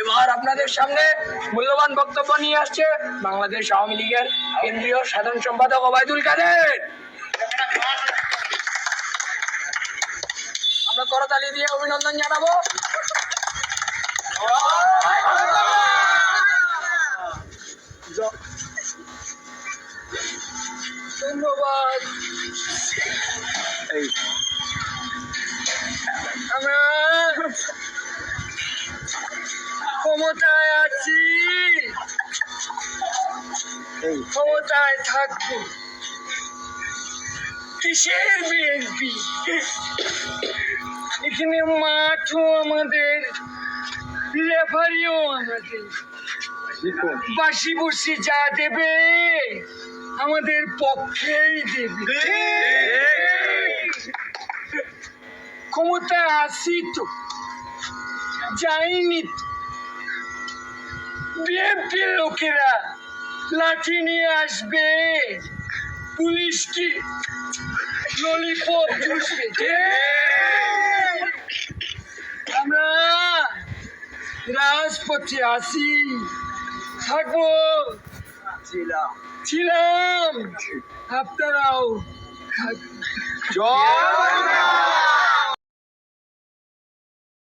এবার আপনাদের সামনে মূল্যবান বক্তব্য নিয়ে আসছে বাংলাদেশ আওয়ামী লীগের কেন্দ্রীয় সাধারণ সম্পাদক ওবায়দুল কাদের। আমরা করতালি দিয়ে অভিনন্দন জানাব। ধন্যবাদ। ক্ষমতায় আছি। ক্ষমতায় থাকব। কিসের বিএনপি? এখানে মাঠও আমাদের রেফারিও আমাদের। বাসি বসি যা দেবে আমাদের পক্ষেই দেবে। ক্ষমতায় আসি তো। যাইনি তো। বিএনপির লোকেরা লাঠি নিয়ে আসবে। পুলিশ কি ললিপপ চুষবে? আমরা রাজপথে আসি থাকব। ছিলাম। আপনারাও থাকবেন।